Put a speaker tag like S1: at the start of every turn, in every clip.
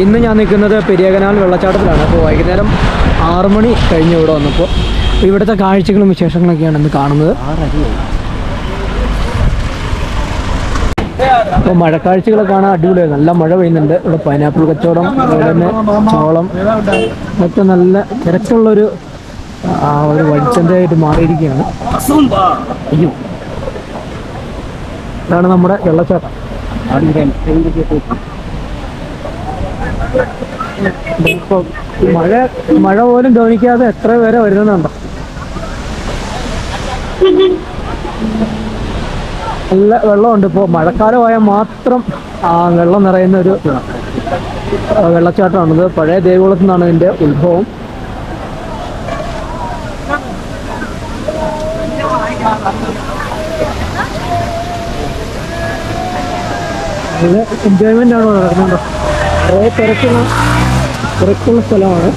S1: ഇന്ന് ഞാൻ നിൽക്കുന്നത് പെരിയകനാൽ വെള്ളച്ചാട്ടത്തിലാണ്. അപ്പോൾ വൈകുന്നേരം ആറു മണി കഴിഞ്ഞ് ഇവിടെ വന്നപ്പോൾ ഇവിടുത്തെ കാഴ്ചകളും വിശേഷങ്ങളൊക്കെയാണ് ഇന്ന് കാണുന്നത്. അപ്പോൾ മഴക്കാഴ്ചകളൊക്കെ കാണാൻ അടിപൊളിയാണ് നല്ല മഴ പെയ്യുന്നുണ്ട്. ഇവിടെ പൈനാപ്പിൾ കച്ചവടം അതുപോലെ തന്നെ ചോളം ഇതൊക്കെ നല്ല തിരക്കുള്ളൊരു ഒരു വഴിച്ചന്തയായിട്ട് മാറിയിരിക്കുകയാണ്. അയ്യോ. ഇതാണ് നമ്മുടെ വെള്ളച്ചാട്ടം. മഴ മഴ പോലും ഗവനിക്കാതെ എത്ര പേരെ വരുന്നുണ്ടോ? നല്ല വെള്ളമുണ്ട്. ഇപ്പോൾ മഴക്കാലമായാൽ മാത്രം വെള്ളം നിറയുന്ന ഒരു വെള്ളച്ചാട്ടമാണിത് പഴയ ദേവികുളത്തു നിന്നാണ് ഇതിന്റെ ഉത്ഭവം. എൻജോയ്മെന്റ് ആണ് നടക്കുന്നുണ്ട്? കുറേ തിരക്കുന്ന തിരക്കുന്ന സ്ഥലമാണ്.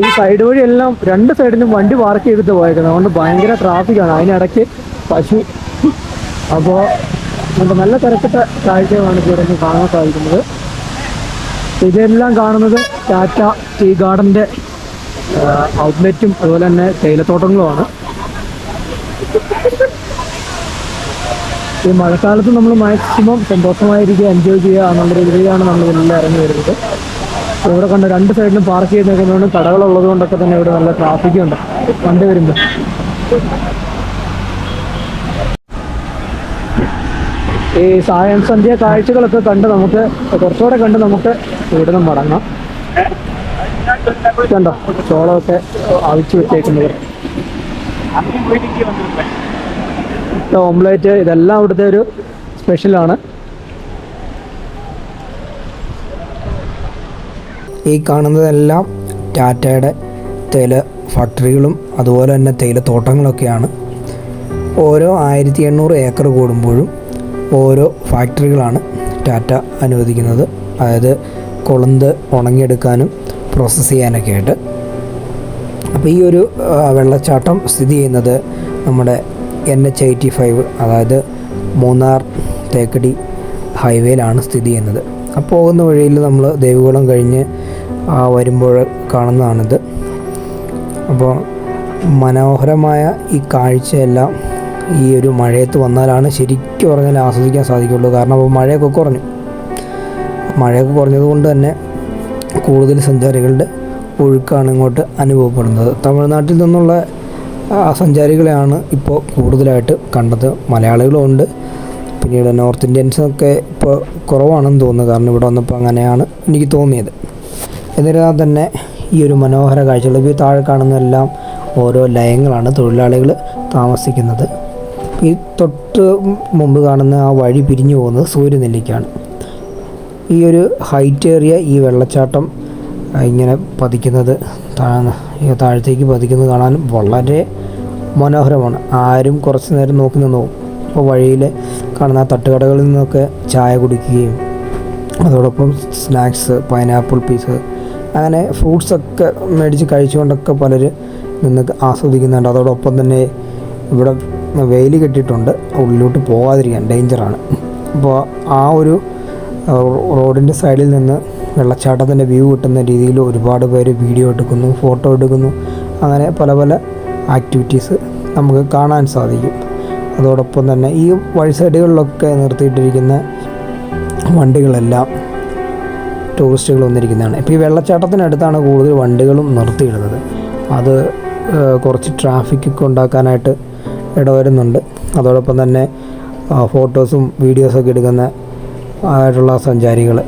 S1: ഈ സൈഡ് വഴി എല്ലാം രണ്ട് സൈഡിലും വണ്ടി പാർക്ക് ചെയ്തിട്ട് പോയേക്കുന്നത്. അതുകൊണ്ട് ഭയങ്കര ട്രാഫിക്കാണ് അതിനിടയ്ക്ക് പശു. അപ്പോൾ നല്ല തിരക്കിട്ട കാഴ്ചകളാണ് ഇവിടെ നിന്ന് കാണാൻ സാധിക്കുന്നത്. ഇതെല്ലാം കാണുന്നത് ടാറ്റ ടീ ഗാർഡന്റെ ഔട്ട്ലെറ്റും അതുപോലെ തന്നെ തേയിലത്തോട്ടങ്ങളുമാണ് ഈ മഴക്കാലത്ത് നമ്മൾ മാക്സിമം സന്തോഷമായിരിക്കുക എൻജോയ് ചെയ്യുക എന്നുള്ള രീതിയിലാണ് നമ്മൾ ഇതിലെല്ലാം ഇറങ്ങി വരുന്നത്. ഇവിടെ കണ്ട രണ്ട് സൈഡിലും പാർക്ക് ചെയ്ത് നിൽക്കുന്നതുകൊണ്ട് കടകളുള്ളത് കൊണ്ടൊക്കെ തന്നെ ഇവിടെ നല്ല ട്രാഫിക് ഉണ്ട്. വണ്ടി വരുമ്പോൾ ഈ സായം സന്ധ്യ കാഴ്ചകളൊക്കെ കണ്ട് നമുക്ക് കുറച്ചുകൂടെ കണ്ട് നമുക്ക് ഇവിടെ നിന്ന് മടങ്ങാം. കണ്ടോ? ചോളമൊക്കെ അവിച്ചു വെച്ചേക്കുന്നത്. ഓംലേറ്റ് ഇതെല്ലാം അവിടുത്തെ ഒരു സ്പെഷ്യലാണ്.
S2: ഈ കാണുന്നതെല്ലാം ടാറ്റയുടെ തേയില ഫാക്ടറികളും അതുപോലെ തന്നെ തേയില തോട്ടങ്ങളൊക്കെയാണ്. ഓരോ ആയിരത്തി എണ്ണൂറ് ഏക്കർ കൂടുമ്പോഴും ഓരോ ഫാക്ടറികളാണ് ടാറ്റ അനുവദിക്കുന്നത്. അതായത് കൊളുന്ത് ഉണങ്ങിയെടുക്കാനും പ്രോസസ്സ് ചെയ്യാനൊക്കെ ആയിട്ട് അപ്പോൾ ഈ ഒരു വെള്ളച്ചാട്ടം സ്ഥിതി ചെയ്യുന്നത് നമ്മുടെ എൻ എച്ച് എയ്റ്റി ഫൈവ് അതായത് മൂന്നാർ തേക്കടി ഹൈവേയിലാണ് സ്ഥിതി ചെയ്യുന്നത്. ആ പോകുന്ന വഴിയിൽ നമ്മൾ ദേവികുളം കഴിഞ്ഞ് വരുമ്പോൾ കാണുന്നതാണിത്. അപ്പോൾ മനോഹരമായ ഈ കാഴ്ചയെല്ലാം ഈ ഒരു മഴയത്ത് വന്നാലാണ് ശരിക്കും പറഞ്ഞാൽ ആസ്വദിക്കാൻ സാധിക്കുള്ളൂ. കാരണം അപ്പോൾ മഴയൊക്കെ കുറഞ്ഞു. മഴയൊക്കെ കുറഞ്ഞതുകൊണ്ട് തന്നെ കൂടുതൽ സഞ്ചാരികളുടെ ഒഴുക്കാണ് ഇങ്ങോട്ട് അനുഭവപ്പെടുന്നത്. തമിഴ്നാട്ടിൽ നിന്നുള്ള സഞ്ചാരികളെയാണ് ഇപ്പോൾ കൂടുതലായിട്ട് കണ്ടത്. മലയാളികളും ഉണ്ട് പിന്നീട് നോർത്ത് ഇന്ത്യൻസൊക്കെ ഇപ്പോൾ കുറവാണെന്ന് തോന്നുന്നു. കാരണം ഇവിടെ വന്നപ്പോൾ അങ്ങനെയാണ് എനിക്ക് തോന്നിയത്. എന്നിരുന്നാൽ തന്നെ ഈ ഒരു മനോഹര കാഴ്ചകൾ ഈ താഴെ കാണുന്നതെല്ലാം ഓരോ ലയങ്ങളാണ് തൊഴിലാളികൾ താമസിക്കുന്നത്. ഈ തൊട്ട് മുമ്പ് കാണുന്ന ആ വഴി പിരിഞ്ഞു പോകുന്നത് സൂര്യനെല്ലിക്കാണ് ഈ ഒരു ഹൈറ്റ് ഏറിയ ഈ വെള്ളച്ചാട്ടം ഇങ്ങനെ പതിക്കുന്നത് താഴത്തേക്ക് പതിക്കുന്നത് കാണാൻ വളരെ മനോഹരമാണ്. ആരും കുറച്ച് നേരം നോക്കി നിന്ന്. അപ്പോൾ വഴിയിൽ കാണുന്ന തട്ടുകടകളിൽ നിന്നൊക്കെ ചായ കുടിക്കുകയും അതോടൊപ്പം സ്നാക്സ് പൈനാപ്പിൾ പീസ് അങ്ങനെ ഫ്രൂട്ട്സൊക്കെ മേടിച്ച് കഴിച്ചുകൊണ്ടൊക്കെ പലർ നിന്ന് ആസ്വദിക്കുന്നുണ്ട്. അതോടൊപ്പം തന്നെ ഇവിടെ വെയിൽ കെട്ടിയിട്ടുണ്ട്. ഉള്ളിലോട്ട് പോകാതിരിക്കാൻ ഡേഞ്ചറാണ് അപ്പോൾ ആ ഒരു റോഡിന്റെ സൈഡിൽ നിന്ന് വെള്ളച്ചാട്ടത്തിന്റെ വ്യൂ കിട്ടുന്ന രീതിയിൽ ഒരുപാട് പേര് വീഡിയോ എടുക്കുന്നു ഫോട്ടോ എടുക്കുന്നു. അങ്ങനെ പല പല ആക്ടിവിറ്റീസ് നമുക്ക് കാണാൻ സാധിക്കും. അതോടൊപ്പം തന്നെ ഈ വഴി സൈഡുകളിലൊക്കെ നിർത്തിയിട്ടിരിക്കുന്ന വണ്ടികളെല്ലാം ടൂറിസ്റ്റുകൾ വന്നിരിക്കുന്നതാണ്. ഇപ്പോൾ ഈ വെള്ളച്ചാട്ടത്തിനടുത്താണ് കൂടുതൽ വണ്ടികളും നിർത്തിയിടുന്നത്. അത് കുറച്ച് ട്രാഫിക്കൊക്കെ ഉണ്ടാക്കാനായിട്ട് ഇടവരുന്നുണ്ട്. അതോടൊപ്പം തന്നെ ഫോട്ടോസും വീഡിയോസൊക്കെ എടുക്കുന്ന ആയിട്ടുള്ള സഞ്ചാരികൾ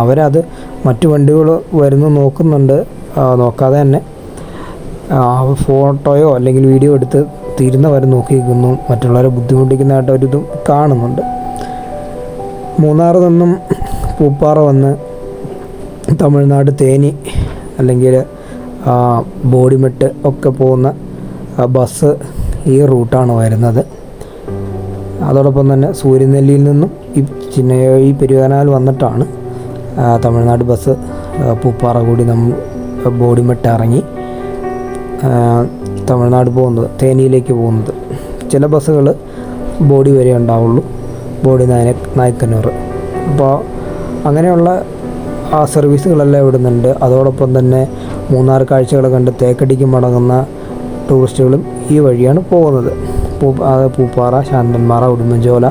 S2: അവരത് മറ്റു വണ്ടികൾ വരുന്നു നോക്കുന്നുണ്ട്. നോക്കാതെ തന്നെ. ഫോട്ടോയോ അല്ലെങ്കിൽ വീഡിയോ എടുത്ത് തീരുന്നവർ നോക്കിയിരിക്കുന്നു. മറ്റുള്ളവരെ ബുദ്ധിമുട്ടിക്കുന്നതായിട്ട് ഒരിതും കാണുന്നുണ്ട്. മൂന്നാറിൽ നിന്നും പൂപ്പാറ വന്ന് തമിഴ്നാട് തേനി അല്ലെങ്കിൽ ബോഡിമെട്ട് ഒക്കെ പോകുന്ന ബസ് ഈ റൂട്ടാണ് വരുന്നത്. അതോടൊപ്പം തന്നെ സൂര്യനെല്ലിയിൽ നിന്നും ഈ ചിന്ന ഈ പെരുവനാൽ വന്നിട്ടാണ് തമിഴ്നാട് ബസ് പൂപ്പാറ കൂടി നമ്മൾ ബോഡിമെട്ട് ഇറങ്ങി തമിഴ്നാട് പോകുന്നത് തേനിയിലേക്ക് പോകുന്നത്. ചില ബസ്സുകൾ ബോഡി വരെ ഉണ്ടാവുള്ളൂ. ബോഡി നായ നായ്ക്കന്നൂർ. അപ്പോൾ അങ്ങനെയുള്ള ആ സർവീസുകളെല്ലാം ഇവിടുന്നുണ്ട്. അതോടൊപ്പം തന്നെ മൂന്നാർ കാഴ്ചകൾ കണ്ട് തേക്കടിക്ക് മടങ്ങുന്ന ടൂറിസ്റ്റുകളും ഈ വഴിയാണ് പോകുന്നത്. പൂ പൂപ്പാറ ശാന്തന്മാറ ഉടുമ്പൻചോല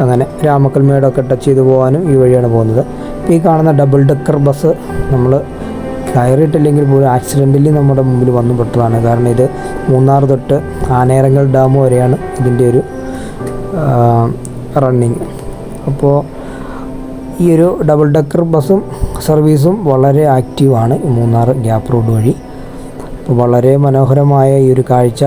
S2: അങ്ങനെ രാമക്കൽമേടൊക്കെ ടച്ച് ചെയ്ത് പോകാനും ഈ വഴിയാണ് പോകുന്നത്. ഈ കാണുന്ന ഡബിൾ ഡെക്കർ ബസ് നമ്മൾ കയറിയിട്ടില്ലെങ്കിൽ പോലും ആക്സിഡന്റലി നമ്മുടെ മുമ്പിൽ വന്നു പെട്ടതാണ്. കാരണം ഇത് മൂന്നാർ തൊട്ട് ആനേരങ്ങൾ ഡാം വരെയാണ് ഇതിന്റെ ഒരു റണ്ണിങ് അപ്പോൾ ഈ ഒരു ഡബിൾ ഡെക്കർ ബസ്സും സർവീസും വളരെ ആക്റ്റീവാണ് മൂന്നാർ ഗ്യാപ്പ് റോഡ് വഴി. അപ്പോൾ വളരെ മനോഹരമായ ഈ ഒരു കാഴ്ച.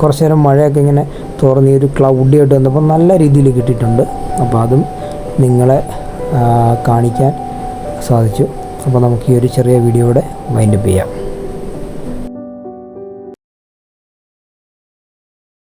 S2: കുറച്ച് നേരം മഴയൊക്കെ ഇങ്ങനെ തുറന്ന് ഈ ഒരു ക്ലൗഡി ആയിട്ട് വന്നപ്പോൾ നല്ല രീതിയിൽ കിട്ടിയിട്ടുണ്ട്. അപ്പോൾ അതും നിങ്ങളെ കാണിക്കാൻ സാധിച്ചു. അപ്പോൾ നമുക്ക് ഈ ഒരു ചെറിയ വീഡിയോയുടെ വൈൻഡപ്പ് ചെയ്യാം.